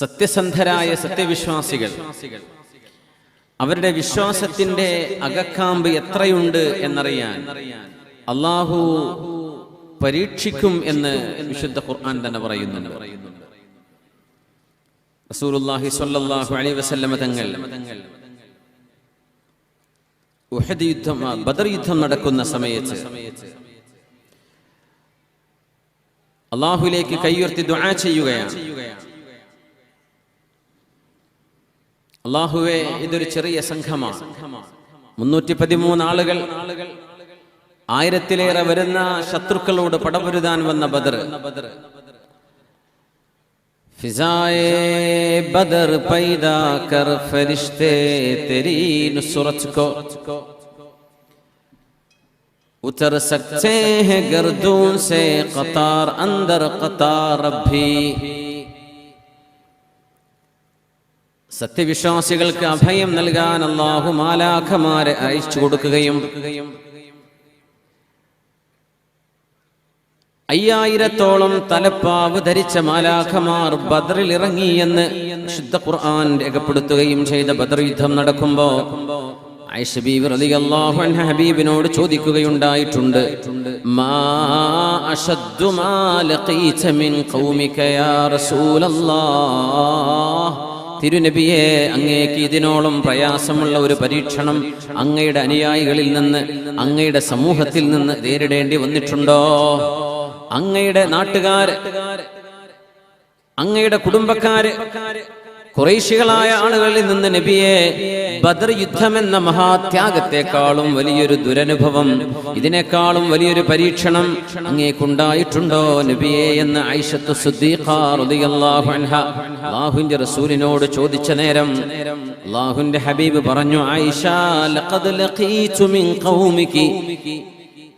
സത്യസന്ധരായ സത്യവിശ്വാസികൾ. അവരുടെ വിശ്വാസത്തിന്റെ അകക്കാമ്പ് എത്രയുണ്ട് എന്നറിയാൻ അള്ളാഹു പരീക്ഷിക്കും എന്ന് വിശുദ്ധ ഖുർആൻ തന്നെ പറയുന്നുണ്ട്. റസൂലുള്ളാഹി സ്വല്ലല്ലാഹു അലൈഹി വസല്ലമ തങ്ങൾ ഉഹദ് യുദ്ധം ബദർ യുദ്ധം നടക്കുന്ന സമയത്ത് അള്ളാഹുലേക്ക് കൈയുയർത്തി ദുആ ചെയ്യുകയാണ്. അള്ളാഹുവെ ഇതൊരു ചെറിയ സംഘമാണ് മുന്നൂറ്റി പതിമൂന്ന് ആളുകൾ ആയിരത്തിലേറെ വരുന്ന ശത്രുക്കളോട് പടപൊരുതാൻ വന്ന ബദർ ഫിസായേ ബദർ പൈദാ കർ ഫരിഷ്തേ തെരീ നുസ്രത് കോ उतर सकते हैं गर्दून से कतार अंदर कतार अब भी സത്യവിശ്വാസികൾക്ക് അഭയം നൽകാൻ അള്ളാഹു മാലാഖമാരെ അയച്ചു കൊടുക്കുകയും അയ്യായിരത്തോളം തലപ്പാവ് ധരിച്ച മാലാഖമാർ ബദറിൽ ഇറങ്ങി എന്ന് ശുദ്ധ ഖുർആൻ രേഖപ്പെടുത്തുകയും ചെയ്ത ബദർ യുദ്ധം നടക്കുമ്പോ അൻഹ ഹബീബിനോട് ചോദിക്കുകയുണ്ടായിട്ടുണ്ട് മാ തിരുനബിയെ അങ്ങേക്ക് ഇതിനോളം പ്രയാസമുള്ള ഒരു പരീക്ഷണം അങ്ങയുടെ അനുയായികളിൽ നിന്ന് അങ്ങയുടെ സമൂഹത്തിൽ നിന്ന് നേരിടേണ്ടി വന്നിട്ടുണ്ടോ? അങ്ങയുടെ നാട്ടുകാര് അങ്ങയുടെ കുടുംബക്കാര് കുറേശികളായ ആളുകളിൽ നിന്ന് നബിയെ ബദർ യുദ്ധമെന്ന മഹാത്യാഗത്തെക്കാളും വലിയൊരു ദുരനുഭവം ഇതിനേക്കാളും വലിയൊരു പരീക്ഷണം അങ്ങേക്കുണ്ടായിട്ടുണ്ടോ നബിയെ എന്ന് ഐഷത്തു സുദ്ദീഖാഹു അൻഹ അള്ളാഹുവിന്റെ റസൂലിനോട് ചോദിച്ച നേരം അള്ളാഹുവിന്റെ ഹബീബ് പറഞ്ഞു ആയിഷ ലഖദ് ലഖീതു മിൻ ഖൗമികി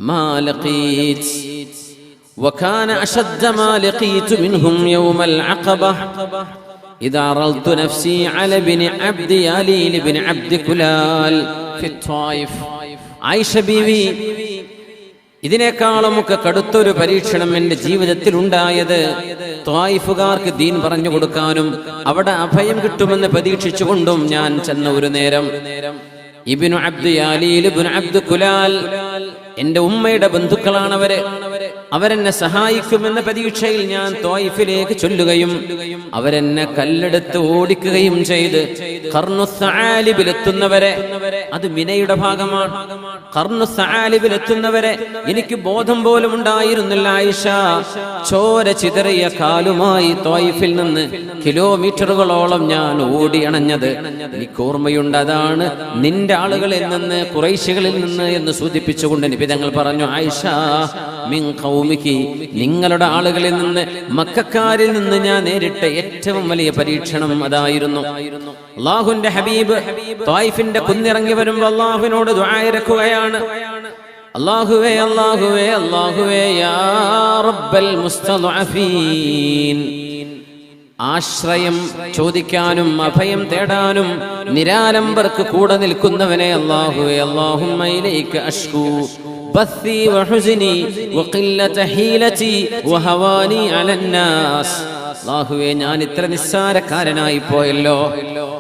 മാ ലഖീത് وكان أشد ما لقيت منهم يوم العقبة إذا عرضت نفسي على ابن عبد ياليل بن عبد كلال في الطائف عائشة ബീവി ഇതിനേക്കാളുമൊക്കെ കടുത്തൊരു പരീക്ഷണം എൻ്റെ ജീവിതത്തിൽ ഉണ്ടായത് ത്വായിഫുകാർക്ക് ദീൻ പറഞ്ഞു കൊടുക്കാനും അവിടെ അഭയം കിട്ടുമെന്ന് പ്രതീക്ഷിച്ചുകൊണ്ടും ഞാൻ ചെന്ന ഒരു നേരം ഇബിനു അബ്ദു യാലീൽ ഇബ്നു അബ്ദു കുലാൽ എന്റെ ഉമ്മയുടെ ബന്ധുക്കളാണ് അവര് അവരെന്നെ സഹായിക്കുമെന്ന പ്രതീക്ഷയിൽ ഞാൻ തോയിഫിലേക്ക് ചൊല്ലുകയും അവരെന്നെ കല്ലെടുത്ത് ഓടിക്കുകയും ചെയ്ത് കർണുസാലിബിലെത്തുന്നവരെ അത് മിനയുടെ ഭാഗമാണ്. കർണുസാലിബിലെത്തുന്നവരെ എനിക്ക് ബോധം പോലും ഉണ്ടായിരുന്നില്ല ആയിഷ. ചോര ചിതറിയ കാലുമായി തോയിഫിൽ നിന്ന് കിലോമീറ്ററുകളോളം ഞാൻ ഓടി അണഞ്ഞത്. എനിക്ക് ഓർമ്മയുണ്ട് അതാണ് നിന്റെ ആളുകളിൽ നിന്ന് കുറേശികളിൽ നിന്ന് എന്ന് സൂചിപ്പിച്ചുകൊണ്ട് എനിക്ക് പറഞ്ഞു ആയിഷ മിൻ ഖൗമിക്ക് നിങ്ങളുടെ ആളുകളിൽ നിന്ന് മക്കാരിൽ നിന്ന് ഞാൻ നേരിട്ട ഏറ്റവും വലിയ പരീക്ഷണം അതായിരുന്നു. അള്ളാഹുന്റെ ഹബീബ് തായിഫിന്റെ കുന്നിറങ്ങി വരുമ്പോൾ അള്ളാഹുവിനോട് ദ്വായരക്കുകയാണ് അള്ളാഹുവേ അള്ളാഹുവേ അള്ളാഹുവേ യാ റബ്ബൽ ആശ്രയം ചോദിക്കാനും അഭയം തേടാനും നിരാലംബർക്ക് കൂടെ നിൽക്കുന്നവനെ അള്ളാഹുവെ അള്ളാഹുമ്മയിലേക്ക് അഷ്കു. ബസ്സി وقلة حيلتي ഹീലതി على الناس അള്ളാഹുവെ ഞാൻ ഇത്ര നിസ്സാരക്കാരനായി പോയല്ലോ.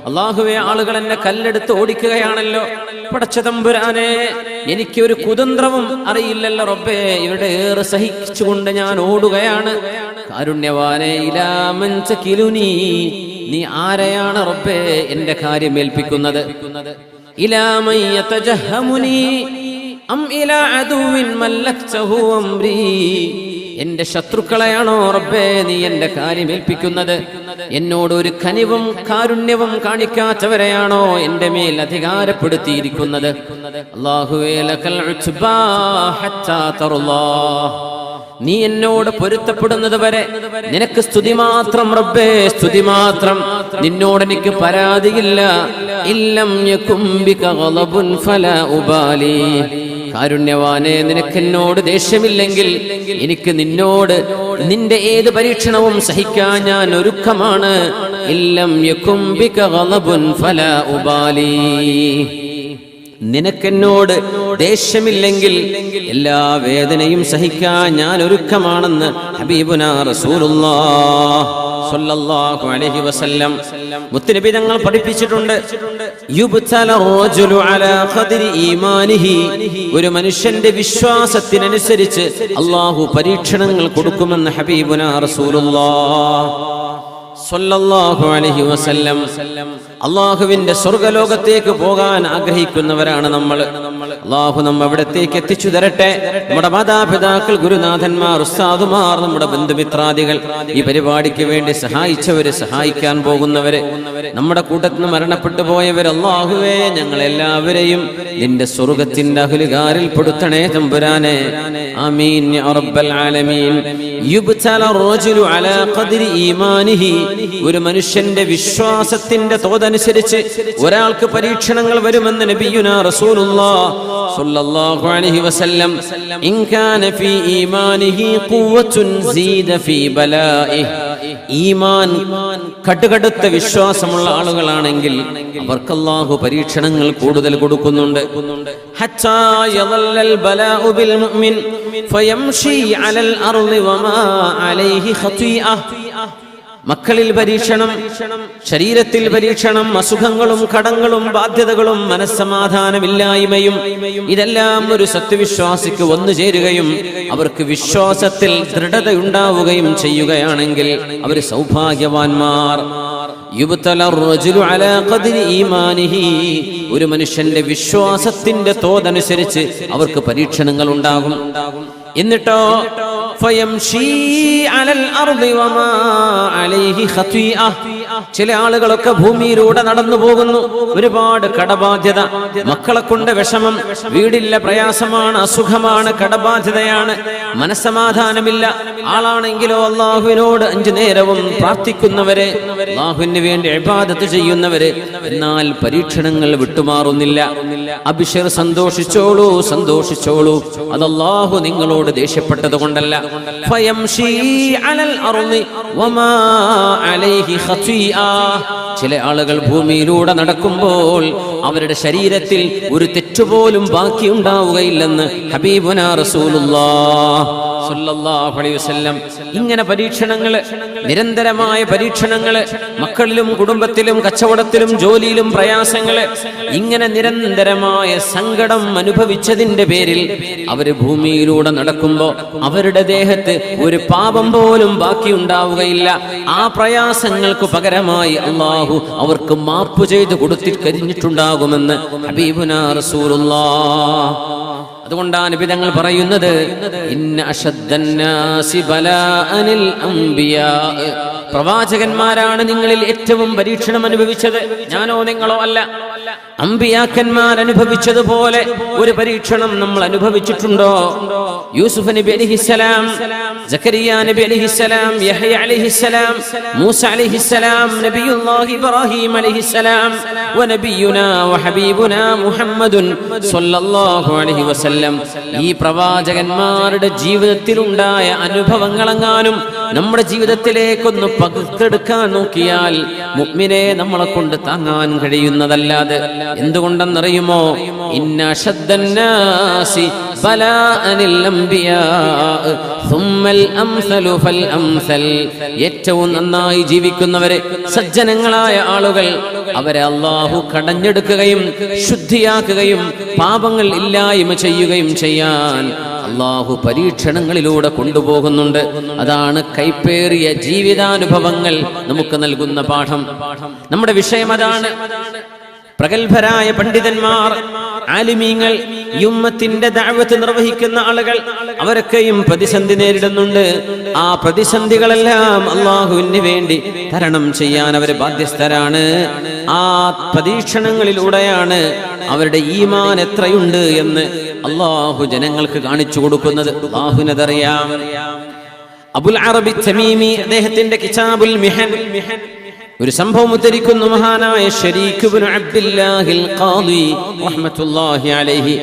അള്ളാഹുവെ ആളുകൾ എന്നെ കല്ലെടുത്ത് ഓടിക്കുകയാണല്ലോ. പടച്ച തമ്പുരാനെ എനിക്ക് ഒരു കുതന്ത്രവും അറിയില്ലല്ലോ റബ്ബേ. ഇവിടെ ഏറെ സഹിച്ചുകൊണ്ട് ഞാൻ ഓടുകയാണ്. കാരുണ്യവാനെ ഇലാമഞ്ച കിലുനി നീ ആരെയാണ് റബ്ബേ എന്റെ കാര്യം ഏൽപ്പിക്കുന്നത്? അം എന്റെ ശത്രുക്കളെയാണോ റബ്ബേ നീ എന്റെ കാര്യം ഏൽപ്പിക്കുന്നത്? എന്നോട് ഒരു കനിവും കാരുണ്യവും കാണിക്കാത്തവരെയാണോ എന്റെ മേൽ അധികാരപ്പെടുത്തിയിരിക്കുന്നത്? നീ എന്നോട് പൊരുത്തപ്പെടുന്നത് വരെ നിനക്ക് സ്തുതി മാത്രം റബ്ബേ സ്തുതി മാത്രം. നിന്നോട് എനിക്ക് പരാതിയില്ല. ഇല്ലം ഫലാ ഉബാലി. കാരുണ്യവാനെ നിനക്കെന്നോട് ദേഷ്യമില്ലെങ്കിൽ എനിക്ക് നിന്നോട് നിന്റെ ഏത് പരീക്ഷണവും സഹിക്കാൻ ഞാൻ ഒരുക്കമാണ്. ഇല്ലം ഉബാലി. നിനക്കെന്നോട് ദേഷ്യമില്ലെങ്കിൽ എല്ലാ വേദനയും സഹിക്കാൻ ഞാൻ ഒരുക്കമാണെന്ന് ഹബീബുന സ്വല്ലല്ലാഹു അലൈഹി വസല്ലം തങ്ങൾ പഠിപ്പിച്ചിട്ടുണ്ട്. ഒരു മനുഷ്യന്റെ വിശ്വാസത്തിനനുസരിച്ച് അള്ളാഹു പരീക്ഷണങ്ങൾ കൊടുക്കുമെന്ന് ഹബീബുന അള്ളാഹുവിന്റെ സ്വർഗലോകത്തേക്ക് പോകാൻ ആഗ്രഹിക്കുന്നവരാണ് നമ്മൾ. അള്ളാഹു നമ്മ അവിടത്തേക്ക് എത്തിച്ചു തരട്ടെ. നമ്മുടെ മാതാപിതാക്കൾ ഗുരുനാഥന്മാർ ഉസ്താദുമാർ നമ്മുടെ ബന്ധുമിത്രാദികൾ ഈ പരിപാടിക്ക് വേണ്ടി സഹായിച്ചവര് സഹായിക്കാൻ പോകുന്നവര് നമ്മുടെ കൂട്ടത്തിൽ നിന്ന് മരണപ്പെട്ടു പോയവർ അള്ളാഹുവേ ഞങ്ങൾ എല്ലാവരെയും നിന്റെ സ്വർഗത്തിന്റെ അഹുലുകാരിൽ പെടുത്തണേ തമ്പുരാനെ. ആമീൻ ഒരു മനുഷ്യന്റെ വിശ്വാസത്തിന്റെ തോതനുസരിച്ച് ഒരാൾക്ക് പരീക്ഷണങ്ങൾ വരുമെന്ന് നബിയുന റസൂലുള്ളാഹ് സ്വല്ലല്ലാഹു അലൈഹി വസല്ലം ഇൻ കാന ഫീ ഈമാനിഹി ഖുവ്വത്തുൻ സീദ ഫീ ബലാഇഹി. ഈമാൻ കടുകടുത്ത വിശ്വാസമുള്ള ആളുകളാണെങ്കിൽ അവർക്ക് അല്ലാഹു പരീക്ഷണങ്ങൾ കൂടുതൽ കൊടുക്കുന്നുണ്ട്. ഹത്താ യളല്ലൽ ബലാഉ ബിൽ മുഅ്മിൻ അലൽ അർളി വമാ അലൈഹി ഖതീഅ മക്കളിൽ പരീക്ഷണം ശരീരത്തിൽ പരീക്ഷണം അസുഖങ്ങളും കടങ്ങളും ബാധ്യതകളും മനസ്സമാധാനമില്ലായ്മയും ഇതെല്ലാം ഒരു സത്യവിശ്വാസിക്ക് വന്നു ചേരുകയും അവർക്ക് വിശ്വാസത്തിൽ ദൃഢതയുണ്ടാവുകയും ചെയ്യുകയാണെങ്കിൽ അവർ സൗഭാഗ്യവാന്മാർ. ഒരു മനുഷ്യന്റെ വിശ്വാസത്തിന്റെ തോതനുസരിച്ച് അവർക്ക് പരീക്ഷണങ്ങൾ ഉണ്ടാകും എന്നിട്ടോ ഫയംഷീ അലൽ അർദി വമാ അലൈഹി ഖത്വീഅ ചില ആളുകളൊക്കെ ഭൂമിയിലൂടെ നടന്നു പോകുന്നു. ഒരുപാട് കടബാധ്യത. മക്കളെ കൊണ്ട് വിഷമം. വീടില്ല പ്രയാസമാണ് അസുഖമാണ് കടബാധ്യതയാണ്. മനസ്സമാധാനമില്ല. ആളാണെങ്കിലോ അള്ളാഹുവിനോട് അഞ്ചു നേരവും പ്രാർത്ഥിക്കുന്നവരെ അള്ളാഹുവിന് വേണ്ടി ഇബാദത്ത് ചെയ്യുന്നവര്. എന്നാൽ പരീക്ഷണങ്ങൾ വിട്ടുമാറുന്നില്ല. അഭിഷർ സന്തോഷിച്ചോളൂ സന്തോഷിച്ചോളൂ. അത് അള്ളാഹു നിങ്ങളോട് ദേഷ്യപ്പെട്ടത് കൊണ്ടല്ല. അലൽ വമാ അലൈഹി. ചില ആളുകൾ ഭൂമിയിലൂടെ നടക്കുമ്പോൾ അവരുടെ ശരീരത്തിൽ ഒരു തെറ്റുപോലും ബാക്കിയുണ്ടാവുകയില്ലെന്ന് ഹബീബുന അലൈഹി വസല്ലം ഇങ്ങനെ പരീക്ഷണങ്ങൾ നിരന്തരമായ പരീക്ഷണങ്ങൾ മക്കളിലും കുടുംബത്തിലും കച്ചവടത്തിലും ജോലിയിലും പ്രയാസങ്ങൾ ഇങ്ങനെ നിരന്തരമായ സങ്കടം അനുഭവിച്ചതിന്റെ പേരിൽ അവർ ഭൂമിയിലൂടെ നടക്കുമ്പോ അവരുടെ ദേഹത്ത് ഒരു പാപം പോലും ബാക്കി ഉണ്ടാവുകയില്ല. ആ പ്രയാസങ്ങൾക്ക് പകരമായി അള്ളാഹു അവർക്ക് മാപ്പ് ചെയ്ത് കൊടുത്തി കരിഞ്ഞിട്ടുണ്ടാകുമെന്ന് ഹബീബുന അതുകൊണ്ടാണ് വിധങ്ങൾ പറയുന്നത് പ്രവാചകന്മാരാണ് നിങ്ങളിൽ ഏറ്റവും പരീക്ഷണം അനുഭവിച്ചത്. ഞാനോ നിങ്ങളോ അല്ല. അമ്പിയാക്കന്മാർ അനുഭവിച്ചതുപോലെ ഒരു പരീക്ഷണം നമ്മൾ അനുഭവിച്ചിട്ടുണ്ടോ? യൂസുഫ് നബി അലിഹിസലാം ജക്കരിയ നബി അലിഹിസലാം യഹയ അലിഹിസലാം മൂസ അലിഹിസലാം നബിയുല്ലാഹി ഇബ്രാഹിം അലിഹിസലാം വ ഹബീബുനാ മുഹമ്മദുൻ സ്വല്ലല്ലാഹു അലൈഹി വസല്ലം. ഈ പ്രവാചകന്മാരുടെ ജീവിതത്തിലുണ്ടായ അനുഭവങ്ങളെങ്ങാനും നമ്മുടെ ജീവിതത്തിലേക്കൊന്ന് പകർത്തെടുക്കാൻ നോക്കിയാൽ മുഅ്മിനെ നമ്മളെ കൊണ്ട് താങ്ങാൻ കഴിയുന്നതല്ലാതെ എന്തുകൊണ്ടെന്നറിയുമോ? ഇന്ന ഏറ്റവും നന്നായി ജീവിക്കുന്നവരെ സജ്ജനങ്ങളായ ആളുകൾ അവരെ അള്ളാഹു കടഞ്ഞെടുക്കുകയും ശുദ്ധിയാക്കുകയും പാപങ്ങൾ ഇല്ലായ്മ ചെയ്യുകയും ചെയ്യാൻ അള്ളാഹു പരീക്ഷണങ്ങളിലൂടെ കൊണ്ടുപോകുന്നുണ്ട്. അതാണ് കൈപ്പേറിയ ജീവിതാനുഭവങ്ങൾ നമുക്ക് നൽകുന്ന പാഠം. നമ്മുടെ വിഷയം അതാണ്. പ്രഗത്ഭരായ പണ്ഡിതന്മാർ ആലിമീങ്ങൾ യുമ്മത്തിന്റെ ദഅവത്ത് നിർവഹിക്കുന്ന ആളുകൾ അവരൊക്കെയും പ്രതിസന്ധി നേരിടുന്നുണ്ട്. ആ പ്രതിസന്ധികളെല്ലാം അള്ളാഹുവിന് വേണ്ടി തരണം ചെയ്യാൻ അവർ ബാധ്യസ്ഥരാണ്. ആ പരീക്ഷണങ്ങളിലൂടെയാണ് അവരുടെ ഈമാൻ എത്രയുണ്ട് എന്ന് അള്ളാഹു ജനങ്ങൾക്ക് കാണിച്ചു കൊടുക്കുന്നത്. അള്ളാഹുവിനതറിയാം. അബുൽ അറബി തമീമി അദ്ദേഹത്തിന്റെ കിതാബുൽ മിഹൻ ഒരു സംഭവം ഉദ്ധരിക്കുന്നു മഹാനായ ഷരീഖ് ഇബ്നു അബ്ദുല്ലാഹിൽ ഖാദി റഹ്മത്തുള്ളാഹി അലൈഹി.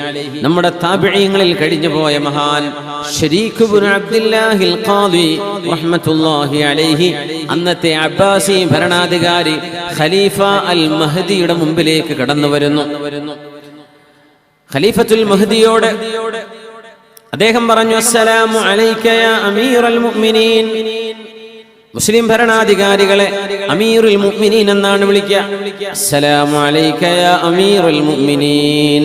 നമ്മുടെ താബിഈങ്ങളിൽ കഴിഞ്ഞു പോയ മഹാൻ ഷരീഖ് ഇബ്നു അബ്ദുല്ലാഹിൽ ഖാദി റഹ്മത്തുള്ളാഹി അലൈഹി. അന്നത്തെ അബ്ബാസി ഭരണാധികാരി ഖലീഫ അൽ മഹദിയുടെ മുമ്പിലേക്ക് കടന്നു വരുന്നു. ഖലീഫത്തുൽ മഹദിയോട് അദ്ദേഹം പറഞ്ഞു അസ്സലാമു അലൈക യാ അമീറൽ മുഅ്മിനീൻ. മുസ്ലിം ഭരണാധികാരികളെ അമീറുൽ മുഅ്മിനീൻ എന്നാണ് വിളിക്കുക. അസ്സലാമു അലൈക യാ അമീറുൽ മുഅ്മിനീൻ.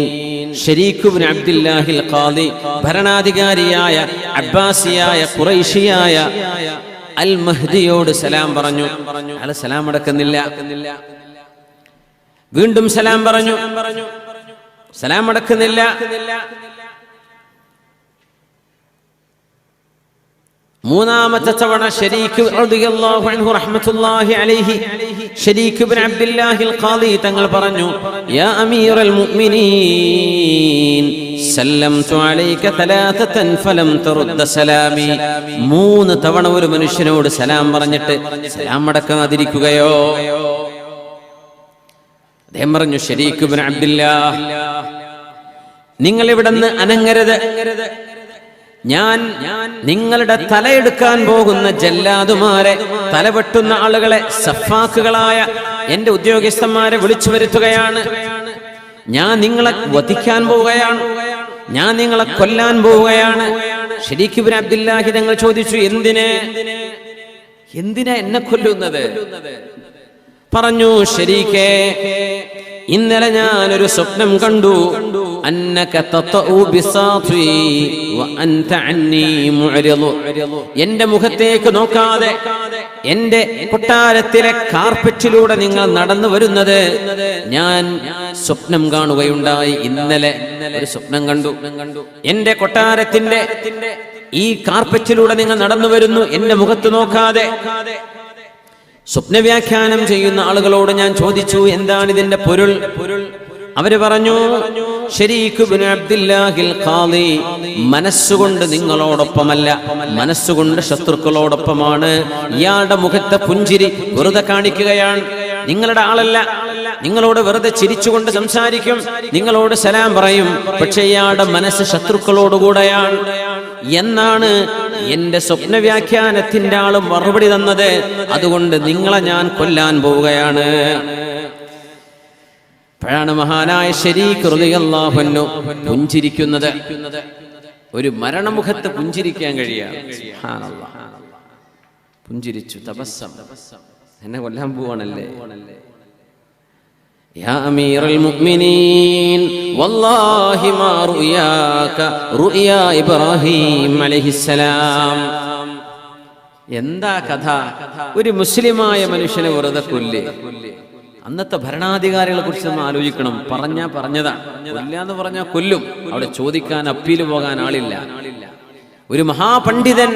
ഷരീഖ് ഇബ്നു അബ്ദുല്ലാഹിൽ ഖാദി ഭരണാധികാരിയായ അബ്ബാസിയായ ഖുറൈശിയായ അൽ മഹ്ദിയോട് സലാം പറഞ്ഞു. അയാൾ സലാം അടക്കുന്നില്ല. വീണ്ടും സലാം പറഞ്ഞു. സലാം അടക്കുന്നില്ല. മൂന്നാമത്തെ തവണ അൻഹു റഹ്മത്തുള്ളാഹി അലൈഹി ഷരീഖ് ഇബ്നു അബ്ദുല്ലാഹിൽ ഖാദി തങ്ങൾ പറഞ്ഞു യാ അമീറൽ മുഅ്മിനീൻ സല്ലംതു അലൈക തലാതതൻ ഫലം തറുദ്ദ സലാമി. മൂന്ന് തവണ ഒരു മനുഷ്യനോട് സലാം പറഞ്ഞിട്ട് സലാം അടക്കാതിരിക്കുകയോ? അദ്ദേഹം പറഞ്ഞു ഷരീഖ് ഇബ്നു അബ്ദുല്ലാഹ് നിങ്ങൾ ഇവിടുന്ന് അനങ്ങരുത്. ഞാൻ നിങ്ങളുടെ തലയെടുക്കാൻ പോകുന്ന ജല്ലാതുമാരെ തലവെട്ടുന്ന ആളുകളെ സഫാക്കുകളായ എന്റെ ഉദ്യോഗസ്ഥന്മാരെ വിളിച്ചു വരുത്തുകയാണ്. ഞാൻ നിങ്ങളെ വധിക്കാൻ പോവുകയാണ്. ഞാൻ നിങ്ങളെ കൊല്ലാൻ പോവുകയാണ്. ശരിക്കും അബ്ദുല്ലാഹി ഞങ്ങൾ ചോദിച്ചു എന്തിനെ? എന്തിനാ എന്നെ കൊല്ലുന്നത്? പറഞ്ഞു ശരീക്കേ ഇന്നലെ ഞാൻ ഒരു സ്വപ്നം കണ്ടു. എന്റെ മുഖത്തേക്ക് നോക്കാതെ എന്റെ കൊട്ടാരത്തിലെ കാർപ്പറ്റിലൂടെ നിങ്ങൾ നടന്നു വരുന്നത് ഞാൻ സ്വപ്നം കാണുകയുണ്ടായി. ഇന്നലെ ഒരു സ്വപ്നം കണ്ടു. എന്റെ കൊട്ടാരത്തിന്റെ ഈ കാർപ്പറ്റിലൂടെ നിങ്ങൾ നടന്നു വരുന്നു. എന്റെ മുഖത്ത് നോക്കാതെ സ്വപ്നവ്യാഖ്യാനം ചെയ്യുന്ന ആളുകളോട് ഞാൻ ചോദിച്ചു എന്താണ് ഇതിന്റെ പൊരുൾ? അവർ പറഞ്ഞു മനസ്സുകൊണ്ട് നിങ്ങളോടൊപ്പമല്ല. മനസ്സുകൊണ്ട് ശത്രുക്കളോടൊപ്പമാണ്. ഇയാളുടെ മുഖത്തെ പുഞ്ചിരി വെറുതെ കാണിക്കുകയാണ്. നിങ്ങളുടെ ആളല്ല. നിങ്ങളോട് വെറുതെ ചിരിച്ചുകൊണ്ട് സംസാരിക്കും. നിങ്ങളോട് സലാം പറയും. പക്ഷെ ഇയാളുടെ മനസ്സ് ശത്രുക്കളോടുകൂടെയാണ്. എന്നാണ് എന്റെ സ്വപ്ന വ്യാഖ്യാനത്തിന്റെ ആളും മറുപടി തന്നത്. അതുകൊണ്ട് നിങ്ങളെ ഞാൻ കൊല്ലാൻ പോവുകയാണ്. അപ്പോഴാണ് മഹാനായ ശരീഖ് റളിയല്ലാഹു പുഞ്ചിരിക്കുന്നത് ഒരു മരണമുഖത്ത് പുഞ്ചിരിക്കാൻ കഴിയാം പുഞ്ചിരിച്ചു തപസ്സം എന്നെ കൊല്ലാൻ പോവാണല്ലേ يا أمير المؤمنين والله ما رؤياك رؤيا إبراهيم عليه السلام എന്താ കഥ ഒരു മുസ്ലിമായ മനുഷ്യനെ വെറുതെ കൊല്ലേ അന്നത്തെ ഭരണാധികാരികളെ കുറിച്ച് നമ്മൾ ആലോചിക്കണം. പറഞ്ഞാ പറഞ്ഞതാ. ഇല്ല എന്ന് പറഞ്ഞാൽ കൊല്ലും. അവിടെ ചോദിക്കാൻ അപ്പീൽ പോകാൻ ആളില്ല. ഒരു മഹാപണ്ഡിതൻ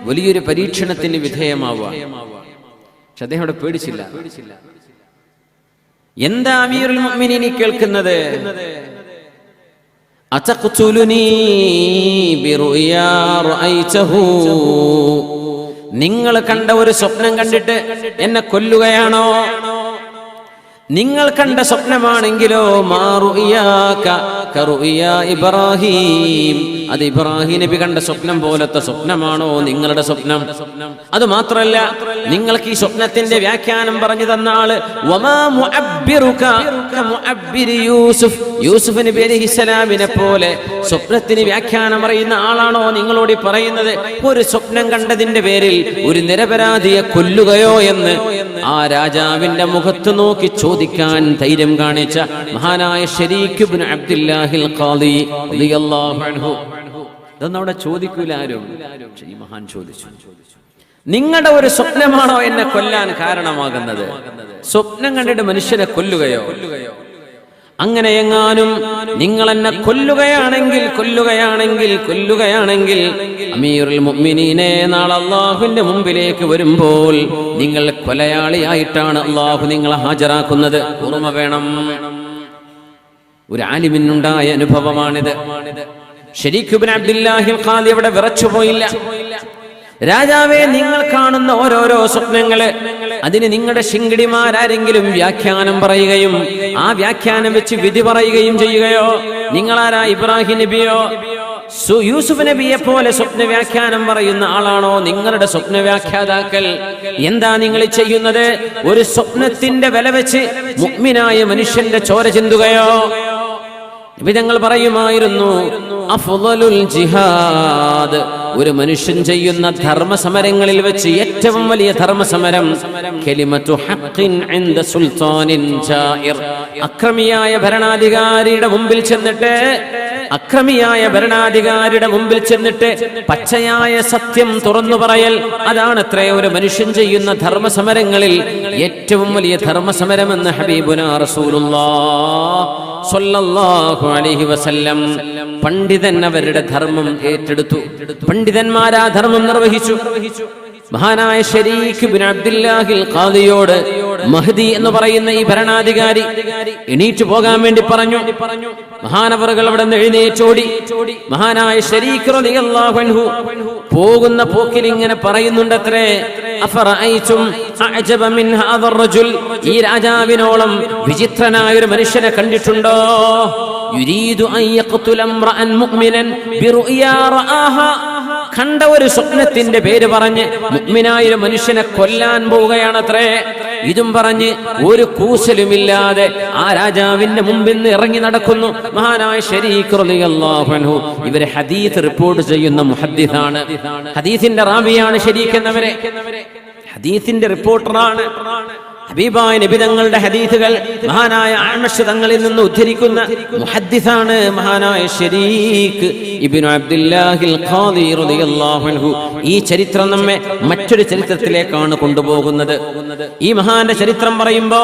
വലിയൊരു പരീക്ഷണത്തിന് വിധേയമാവുക. പക്ഷെ അദ്ദേഹം അവിടെ പേടിച്ചില്ല. എന്താ അമീറുൽ മുഅ്മിനീനി കേൾക്കുന്നത്? അതഖ്തുലുനി നിങ്ങൾ കണ്ട ഒരു സ്വപ്നം കണ്ടിട്ട് എന്നെ കൊല്ലുകയാണോ? നിങ്ങൾ കണ്ട സ്വപ്നമാണെങ്കിലോ ഇബ്രാഹിം. അത് ഇബ്രാഹിം നബി കണ്ട സ്വപ്നം പോലത്തെ സ്വപ്നമാണോ നിങ്ങളുടെ സ്വപ്നം? അത് മാത്രല്ല നിങ്ങൾക്ക് ഈ സ്വപ്നത്തിന്റെ വ്യാഖ്യാനം പറഞ്ഞു തന്ന ആൾ യൂസുഫ്. യൂസുഫ് നബി അലി ഇസ്ലാമിനെ പോലെ സ്വപ്നത്തിന് വ്യാഖ്യാനം അറിയുന്ന ആളാണോ നിങ്ങളോട് പറയുന്നത്? ഒരു സ്വപ്നം കണ്ടതിന്റെ പേരിൽ ഒരു നിരപരാധിയെ കൊല്ലുകയോ എന്ന് ആ രാജാവിന്റെ മുഖത്ത് നോക്കി ചോദിക്കാൻ ധൈര്യം കാണിച്ച മഹാനായ ഷരീഖ് ഇബ്നു അബ്ദുല്ലാഹിൽ അവിടെ ചോദിക്കൂല ആരും. ഈ മഹാൻ ചോദിച്ചു. നിങ്ങളുടെ ഒരു സ്വപ്നമാണോ എന്നെ കൊല്ലാൻ കാരണമാകുന്നത്? സ്വപ്നം കണ്ടിട്ട് മനുഷ്യനെ കൊല്ലുകയോ കൊല്ലുകയോ? അങ്ങനെ എങ്ങാനും നിങ്ങൾ എന്നെ കൊല്ലുകയാണെങ്കിൽ കൊല്ലുകയാണെങ്കിൽ കൊല്ലുകയാണെങ്കിൽ അമീറുൽ മുഅ്മിനീനെ നാളെ അള്ളാഹുവിന്റെ മുമ്പിലേക്ക് വരുമ്പോൾ നിങ്ങൾ കൊലയാളിയായിട്ടാണ് അള്ളാഹു നിങ്ങളെ ഹാജരാക്കുന്നത്. ഓർമ്മ വേണം. ഒരു ആലിമിനുണ്ടായ അനുഭവമാണിത്. ഷരീഖുബിൻ അബ്ദുല്ലാഹിൽ ഖാദി അവിടെ വിറച്ചുപോയില്ല. രാജാവെ നിങ്ങൾ കാണുന്ന ഓരോരോ സ്വപ്നങ്ങൾ. അതിന് നിങ്ങളുടെ ശിങ്കിടിമാരാരെങ്കിലും വ്യാഖ്യാനം പറയുകയും ആ വ്യാഖ്യാനം വെച്ച് വിധി പറയുകയും ചെയ്യുകയോ? നിങ്ങളാരാ ഇബ്രാഹിം നബിയോ? യൂസുഫ് നബിയെ പോലെ സ്വപ്ന വ്യാഖ്യാനം പറയുന്ന ആളാണോ നിങ്ങളുടെ സ്വപ്ന വ്യാഖ്യാതാക്കൾ എന്താ നിങ്ങൾ ചെയ്യുന്നത്? ഒരു സ്വപ്നത്തിന്റെ വില വെച്ച് മുഗ്മിനായ മനുഷ്യന്റെ ചോര ചിന്തുകയോ? വിധങ്ങൾ പറയുമായിരുന്നു. അഫ്ളലുൽ ജിഹാദ്. ഒരു മനുഷ്യൻ ചെയ്യുന്ന ധർമ്മസമരങ്ങളിൽ വെച്ച് ഏറ്റവും വലിയ ധർമ്മസമരം കലിമത്തു ഹഖിൻ ഇൻദ സുൽത്താനിൻ ജായിർ. അക്രമിയായ ഭരണാധികാരിയുടെ മുമ്പിൽ ചെന്നിട്ട് അക്രമിയായ ഭരണാധികാരിയുടെ മുമ്പിൽ ചെന്നിട്ട് പച്ചയായ സത്യം തുറന്നു പറയൽ അതാണ് അതാണത്രേ ഒരു മനുഷ്യൻ ചെയ്യുന്ന ധർമ്മസമരങ്ങളിൽ ഏറ്റവും വലിയ ധർമ്മസമരമെന്ന് ഹബീബുന സ്വല്ലല്ലാഹു അലൈഹി വസല്ലം പണ്ഡിതൻ അവരുടെ ധർമ്മം ഏറ്റെടുത്തു. പണ്ഡിതന്മാരാ ധർമ്മം നിർവഹിച്ചു. മഹാനായ ഷരീഖ് ബിൻ അബ്ദുല്ലാഹിൽ ഖാദിയോട് മഹദി എന്ന് പറയുന്ന ഈ ഭരണാധികാരി എണീറ്റ് പോകാൻ വേണ്ടി പറഞ്ഞു. മഹാനവറുകൾ അവിടെ നിന്ന് എഴുന്നേറ്റോടി. മഹാനായ ഷരീഖ് റളിയല്ലാഹു അൻഹു പോകുന്ന പോക്കിൽ ഇങ്ങനെ പറയുന്നുണ്ടത്രേ ഈ രാജാവിനോളം വിചിത്രനായ ഒരു മനുഷ്യനെ കണ്ടിട്ടുണ്ടോ? കണ്ട ഒരു സ്വപ്നത്തിന്റെ പേര് പറഞ്ഞ് മുഗ്മിനായ ഒരു മനുഷ്യനെ കൊല്ലാൻ പോവുകയാണത്രേ. ഇതും പറഞ്ഞ് ഒരു കൂശലുമില്ലാതെ ആ രാജാവിന്റെ മുമ്പിൽ നിന്ന് ഇറങ്ങി നടക്കുന്നു. മഹാനായ ഷരീഖ് റളിയല്ലാഹു അൻഹു. ഇവരെ ഹദീസ് റിപ്പോർട്ട് ചെയ്യുന്ന മുഹദ്ദിസാണ്. ഹദീസിന്റെ റാബിയാണ് എന്നവരെ. ഹദീസിന്റെ റിപ്പോർട്ടറാണ്. ഹബീബായ നബിതങ്ങളുടെ ഹദീസുകൾ മഹാനായ ആമഷ് തങ്ങളിൽ നിന്ന് ഉദ്ധരിക്കുന്ന മുഹദ്ദിസാണ് മഹാനായ ഷരീഖ് ഇബ്നു അബ്ദുല്ലാഹിൽ ഖാദി റളിയല്ലാഹു അൻഹു. ഈ ചരിത്രം നമ്മെ മറ്റൊരു ചരിത്രത്തിലേക്കാണ് കൊണ്ടുപോകുന്നത്. ഈ മഹാന്റെ ചരിത്രം പറയുമ്പോ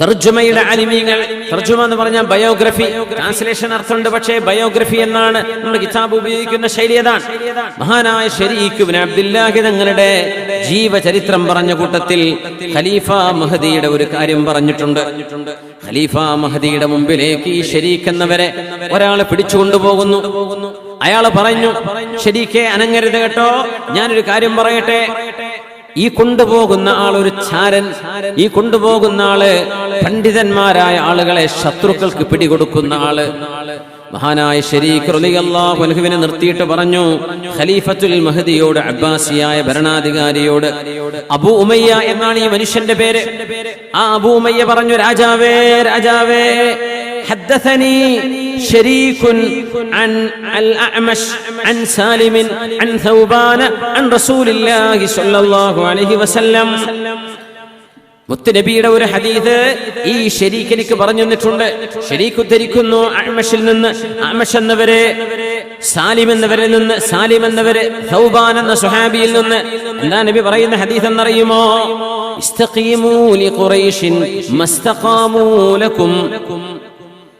തർജുമയുടെ അലിമീങ്ങൾ തർജുമ എന്ന് പറഞ്ഞാൽ ബയോഗ്രഫി. ട്രാൻസ്ലേഷൻ അർത്ഥമുണ്ട് പക്ഷേ ബയോഗ്രഫി എന്നാണ്. നമ്മുടെ കിതാബ് ഉപയോഗിക്കുന്ന ശൈലി അതാണ് മഹാനായ ഷരീഖ് ബിൻ അബ്ദുല്ലാഹി തങ്ങളുടെ ജീവചരിത്രം പറഞ്ഞ കൂട്ടത്തിൽ ഖലീഫ മഹദിയുടെ ഒരു കാര്യം പറഞ്ഞിട്ടുണ്ട്. ഖലീഫ മഹദിയുടെ മുമ്പിലേക്ക് ഈ ഷരീഖ് എന്നവരെ ഒരാളെ പിടിച്ചുകൊണ്ടുപോകുന്നു അയാൾ പറഞ്ഞു ഷരീഖെ അനങ്ങരുത് കേട്ടോ. ഞാനൊരു കാര്യം പറയട്ടെ. ഈ കൊണ്ടുപോകുന്ന ആൾ ഒരു ചാരൻ. ഈ കൊണ്ടുപോകുന്ന ആൾ പണ്ഡിതന്മാരായ ആളുകളെ ശത്രുക്കൾക്ക് പിടികൊടുക്കുന്ന ആൾ. മഹാനായ ഷരീഖ് നിർത്തിയിട്ട് പറഞ്ഞു ഖലീഫത്തുൽ മഹദിയോട് അബ്ബാസിയായ ഭരണാധികാരിയോട് അബു ഉമയ്യ എന്നാണ് ഈ മനുഷ്യന്റെ പേര്. ആ അബു ഉമയ്യ പറഞ്ഞു രാജാവേ രാജാവേ حدثني شريك عن الأعمش عن سالم عن ثوبان عن رسول الله صلى الله عليه وسلم മുത്തുനബിയുടെ ഒരു ഹദീസ് ഈ ഷരീഖ് എനിക്ക് പറഞ്ഞു തന്നിട്ടുണ്ട് ഷരീഖ് ഉദ്ധരിക്കുന്നു അഹ്മഷിൽ നിന്ന് അഹ്മഷ് എന്നവരെ സാലിം എന്നവരിൽ നിന്ന് സാലിം എന്നവര് സൗബാൻ എന്ന സുഹാബിയിൽ നിന്ന് എന്താ നബി പറയുന്ന ഹദീസ് എന്നറിയുമോ ഇസ്തഖീമൂ ലിഖുറൈഷിൻ മസ്തഖാമൂ ലക്കും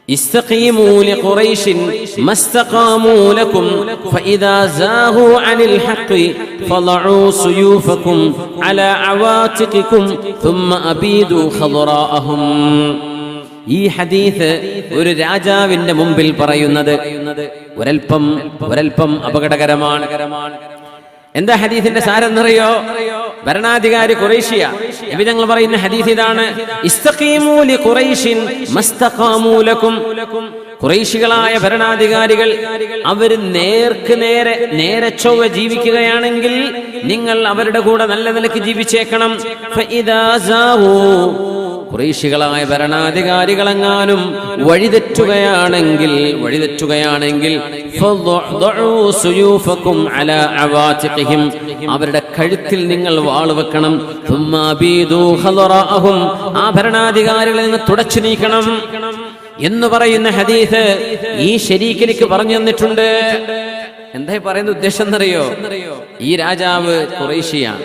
استقيموا لقريش ما استقاموا لكم فإذا زاغوا عن الحق فضعوا سيوفكم على عواتقكم ثم أبيدوا خضراءهم ഈ ഹദീസ് ഒരു രാജാവിന്റെ മുമ്പിൽ പറയുന്നത് ഒരൽപ്പം ഒരൽപ്പം അപകടകരമാണ് എന്താ ഹദീസിന്റെ സാരെന്നറിയോ ഭരണാധികാരി കുറേഷ്യ നബി ഞങ്ങൾ പറയുന്ന ഹദീസ് ഇതാണ്. കുറേശികളായ ഭരണാധികാരികൾ അവർ നേർക്ക് നേരെ നേരെ ചൊവ്വ ജീവിക്കുകയാണെങ്കിൽ നിങ്ങൾ അവരുടെ കൂടെ നല്ല നിലയ്ക്ക് ജീവിച്ചേക്കണം. കുറേശികളായ ഭരണാധികാരികളെങ്ങാനും വഴിതെറ്റുകയാണെങ്കിൽ വഴിതെറ്റുകയാണെങ്കിൽ അവരുടെ കഴുത്തിൽ നിങ്ങൾ വാൾ വെക്കണം ആഭരണാധികാരികളെ നിന്ന് തുടച്ചു നീക്കണം. എന്ന് പറയുന്ന ഹദീസ് ഈ ശരീക്കിലേക്ക് പറഞ്ഞു തന്നിട്ടുണ്ട്. എന്താ പറയുന്ന ഉദ്ദേശം എന്നറിയോ? ഈ രാജാവ് കുറേശ്യാണ്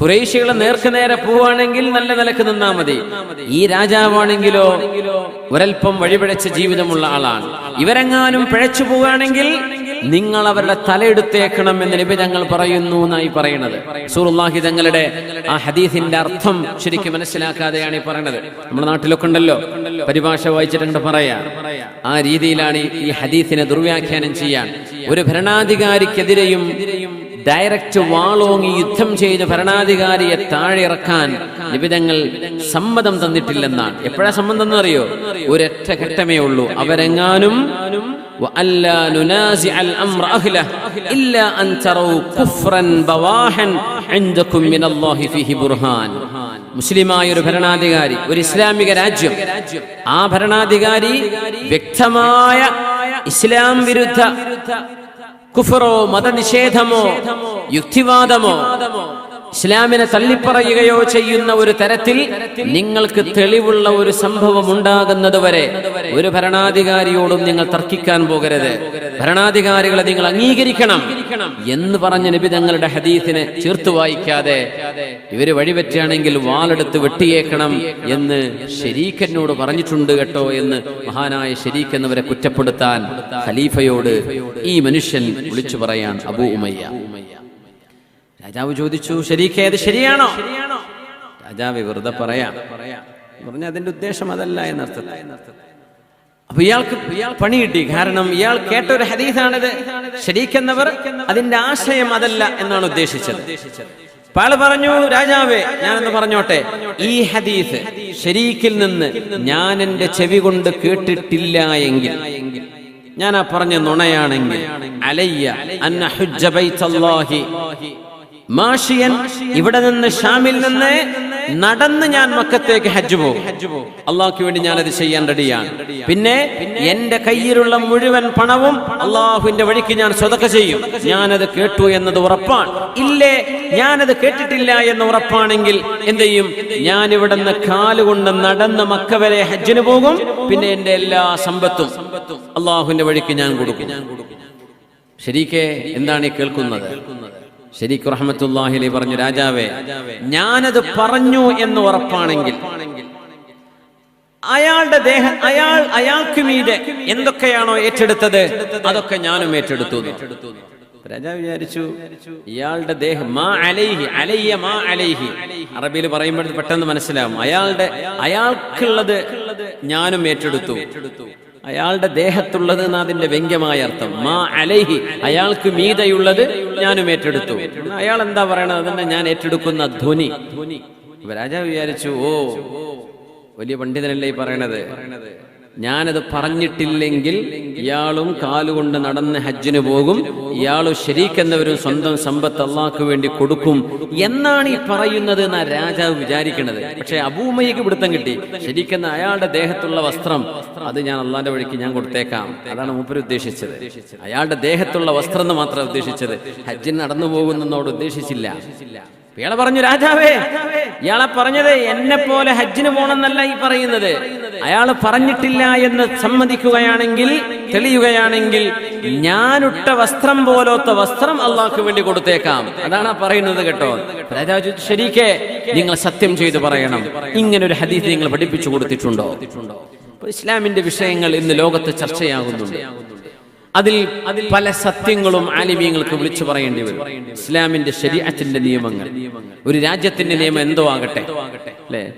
കുറേശ്യകളെ നേർക്ക് നേരെ പോവുകയാണെങ്കിൽ നല്ല നിലയ്ക്ക് നിന്നാ മതി. ഈ രാജാവാണെങ്കിലോ ഒരൽപ്പം വഴിപിഴച്ച ജീവിതമുള്ള ആളാണ്. ഇവരെങ്ങാനും പിഴച്ചു പോവുകയാണെങ്കിൽ നിങ്ങൾ അവരുടെ തലയെടുത്തേക്കണം എന്ന് നബി ഞങ്ങൾ പറയുന്നു എന്നായി പറയുന്നത് സൂറുല്ലാഹി തങ്ങളുടെ ആ ഹദീസിന്റെ അർത്ഥം ശരിക്കും മനസ്സിലാക്കാതെയാണ് ഈ പറയുന്നത് നമ്മുടെ നാട്ടിലൊക്കെ ഉണ്ടല്ലോ പരിഭാഷ വായിച്ചിട്ടുണ്ട് പറയാ. ആ രീതിയിലാണ് ഈ ഹദീസിനെ ദുർവ്യാഖ്യാനം ചെയ്യാൻ. ഒരു ഭരണാധികാരിക്കെതിരെയും ഡയറക്റ്റ് വാളോങ്ങി യുദ്ധം ചെയ്ത് ഭരണാധികാരിയെ താഴെ ഇറക്കാൻ നിബിതങ്ങൾ സമ്മതം തന്നിട്ടില്ലെന്നാണ്. എപ്പോഴാ സമ്മതം എന്ന് അറിയോ ഒരൊറ്റ ഘട്ടമേ ഉള്ളൂ. അവരെങ്ങാനും وألا ننازع الأمر أهله إلا أن تروا كفرا بواحا عندكم من الله فيه برهان മുസ്ലിമായ ഒരു ഭരണാധികാരി ഒരു ഇസ്ലാമിക രാജ്യം ആ ഭരണാധികാരി വ്യക്തമായ ഇസ്ലാം വിരുദ്ധ കുഫറോ മതനിഷേധമോ യുക്തിവാദമോ ഇസ്ലാമിനെ തള്ളിപ്പറയുകയോ ചെയ്യുന്ന ഒരു തരത്തിൽ നിങ്ങൾക്ക് തെളിവുള്ള ഒരു സംഭവം ഉണ്ടാകുന്നതുവരെ ഒരു ഭരണാധികാരിയോടും നിങ്ങൾ തർക്കിക്കാൻ പോകരുത്. ഭരണാധികാരികളെ നിങ്ങൾ അംഗീകരിക്കണം എന്ന് പറഞ്ഞ നബി തങ്ങളുടെ ഹദീസിനെ ചേർത്ത് വായിക്കാതെ ഇവർ വഴിപറ്റുകയാണെങ്കിൽ വാളെടുത്ത് വെട്ടിയേക്കണം എന്ന് ഷെരീഖനോട് പറഞ്ഞിട്ടുണ്ട് കേട്ടോ എന്ന് മഹാനായ ഷെരീഖ് എന്നവരെ കുറ്റപ്പെടുത്താൻ ഖലീഫയോട് ഈ മനുഷ്യൻ വിളിച്ചു പറയാൻ അബൂ ഉമയ്യ. രാജാവ് ചോദിച്ചു ശരിക്കേ അത് ശരിയാണോ? രാജാവ് വെറുതെ പറയാം പറഞ്ഞ അതിന്റെ ഉദ്ദേശം അതല്ല എന്നർത്ഥത്തിൽ. അപ്പൊ ഇയാൾക്ക് ഇയാൾ പണി കിട്ടി. കാരണം ഇയാൾ കേട്ട ഒരു ഹദീസാണിത്. ശരിക്കെന്നവർ അതിന്റെ ആശയം അതല്ല എന്നാണ് ഉദ്ദേശിച്ചത്. പാൽ പറഞ്ഞു രാജാവേ ഞാനെന്ന് പറഞ്ഞോട്ടെ. ഈ ഹദീസ് ശരീക്കിൽ നിന്ന് ഞാൻ എന്റെ ചെവി കൊണ്ട് കേട്ടിട്ടില്ല എങ്കിൽ ഞാൻ ആ പറഞ്ഞ നുണയാണെങ്കിൽ അലയ്യ അന്ന മാഷിയൻ ഇവിടെ നിന്ന് ഷാമിൽ നിന്ന് നടന്ന് ഞാൻ മക്കത്തേക്ക് ഹജ്ജ് പോകും. അള്ളാഹ്ക്ക് വേണ്ടി ഞാൻ അത് ചെയ്യാൻ റെഡിയാണ്. പിന്നെ എന്റെ കയ്യിലുള്ള മുഴുവൻ പണവും അള്ളാഹുവിന്റെ വഴിക്ക് ഞാൻ സ്വതക്ക ചെയ്യും. ഞാനത് കേട്ടു എന്നത് ഉറപ്പാണ്. ഇല്ലേ ഞാനത് കേട്ടിട്ടില്ല എന്ന് ഉറപ്പാണെങ്കിൽ എന്ത് ചെയ്യും? ഞാൻ ഇവിടെ നിന്ന് കാലുകൊണ്ട് നടന്ന് മക്ക വരെ ഹജ്ജിന് പോകും. പിന്നെ എന്റെ എല്ലാ സമ്പത്തും അള്ളാഹുവിന്റെ വഴിക്ക് ഞാൻ കൊടുക്കും. ശരിക്കേ എന്താണ് ഈ കേൾക്കുന്നത്? ശരിക്കും റഹ്മത്തുല്ലാഹിലി പറഞ്ഞു രാജാവേ ഞാനത് പറഞ്ഞു എന്ന് ഉറപ്പാണെങ്കിൽ അയാളുടെ ദേഹം അയാൾ അയാൾക്ക് മീതെ എന്തൊക്കെയാണോ ഏറ്റെടുത്തത് അതൊക്കെ ഞാനും ഏറ്റെടുത്തു രാജാവ് വിചാരിച്ചു ഇയാളുടെ ദേഹം മാ അലൈഹി അലയ്യ മാ അലൈഹി. അറബിയിൽ പറയുമ്പോൾ പെട്ടെന്ന് മനസ്സിലാവും അയാളുടെ അയാൾക്കുള്ളത് ഞാനും ഏറ്റെടുത്തു. അയാളുടെ ദേഹത്തുള്ളത് എന്ന അതിന്റെ വ്യംഗ്യമായ അർത്ഥം. മാ അലൈഹി അയാൾക്ക് മീതയുള്ളത് ഞാനും ഏറ്റെടുത്തു. അയാൾ എന്താ പറയണത്? അതന്നെ ഞാൻ ഏറ്റെടുക്കുന്ന ധ്വനി. രാജാവ് വിചാരിച്ചു ഓ വലിയ പണ്ഡിതനല്ലേ ഈ പറയണത്? ഞാനത് പറഞ്ഞിട്ടില്ലെങ്കിൽ ഇയാളും കാലുകൊണ്ട് നടന്ന് ഹജ്ജിന് പോകും. ഇയാളും ശരിക്കെന്നവരും സ്വന്തം സമ്പത്ത് അള്ളാഹ്ക്ക് വേണ്ടി കൊടുക്കും എന്നാണ് ഈ പറയുന്നത് എന്നാ രാജാവ് വിചാരിക്കുന്നത് പക്ഷെ അബൂമയ്ക്ക് പിടുത്തം കിട്ടി. ശരിക്കെന്ന അയാളുടെ ദേഹത്തുള്ള വസ്ത്രം അത് ഞാൻ അള്ളാന്റെ വഴിക്ക് ഞാൻ കൊടുത്തേക്കാം. അതാണ് മൂപ്പര് ഉദ്ദേശിച്ചത്. അയാളുടെ ദേഹത്തുള്ള വസ്ത്രം എന്ന് മാത്രം ഉദ്ദേശിച്ചത്. ഹജ്ജിന് നടന്നു പോകുന്നതോട് ഉദ്ദേശിച്ചില്ല. ഇയാളെ പറഞ്ഞു രാജാവേ ഇയാളെ പറഞ്ഞത് എന്നെ പോലെ ഹജ്ജിന് പോണെന്നല്ല ഈ പറയുന്നത്. അയാൾ പറഞ്ഞിട്ടില്ല എന്ന് സമ്മതിക്കുകയാണെങ്കിൽ തെളിയുകയാണെങ്കിൽ ഞാനുട്ട വസ്ത്രം പോലത്തെ വസ്ത്രം അള്ളാഹ്ക്ക് വേണ്ടി കൊടുത്തേക്കാം. അതാണ് പറയുന്നത് കേട്ടോ. രാജാജു ശരിക്കേ നിങ്ങൾ സത്യം ചെയ്തു പറയണം. ഇങ്ങനെ ഒരു ഹദീസ് നിങ്ങൾ പഠിപ്പിച്ചു കൊടുത്തിട്ടുണ്ടോ? ഇസ്ലാമിന്റെ വിഷയങ്ങൾ ഇന്ന് ലോകത്ത് ചർച്ചയാകുന്നുണ്ട്. അതിൽ പല സത്യങ്ങളും ആലിമീങ്ങൾക്ക് വിളിച്ചു പറയേണ്ടി വരും. ഇസ്ലാമിന്റെ ശരീഅത്തിന്റെ നിയമങ്ങൾ. ഒരു രാജ്യത്തിന്റെ നിയമം എന്തോ ആകട്ടെ. അല്ലേ?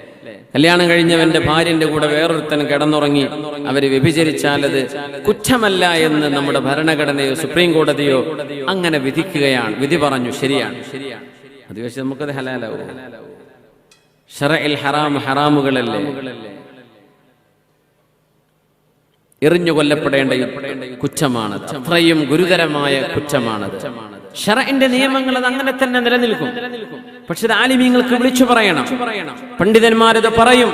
കല്യാണം കഴിഞ്ഞവന്റെ ഭാര്യന്റെ കൂടെ വേറൊരുത്തൻ കിടന്നുറങ്ങി അവർ വ്യഭിചരിച്ചാൽ അത് കുറ്റമല്ല എന്ന് നമ്മുടെ ഭരണഘടനയോ സുപ്രീം കോടതിയോ അങ്ങനെ വിധിക്കുകയാണ് വിധി പറഞ്ഞു. ശരിയാണ്. അത് വെച്ച് നമുക്കത് ഹലാലാവും? ഹറാം ഹറാമുകളല്ലേ? എറിഞ്ഞു കൊല്ലപ്പെടേണ്ട കുറ്റമാണ്. അത്രയും ഗുരുതരമായ കുറ്റമാണത്. ഷറഇന്റെ നിയമങ്ങൾ അത് അങ്ങനെ തന്നെ നിലനിൽക്കും. പക്ഷെ ഇത് ആലിമീങ്ങൾക്ക് വിളിച്ചു പറയണം. പണ്ഡിതന്മാരത് പറയും.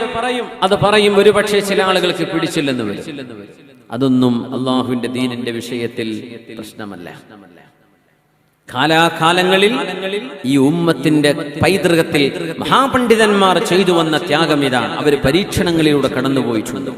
അത് പറയും ഒരുപക്ഷെ ചില ആളുകൾക്ക് പിടിച്ചില്ലെന്ന് വരും. അതൊന്നും അള്ളാഹുവിന്റെ ദീനിന്റെ വിഷയത്തിൽ പ്രശ്നമല്ല. കാലാകാലങ്ങളിൽ ഈ ഉമ്മത്തിന്റെ പൈതൃകത്തിൽ മഹാപണ്ഡിതന്മാർ ചെയ്തു വന്ന ത്യാഗം ഇതാണ്. അവർ പരീക്ഷണങ്ങളിലൂടെ കടന്നുപോയിട്ടുണ്ട്.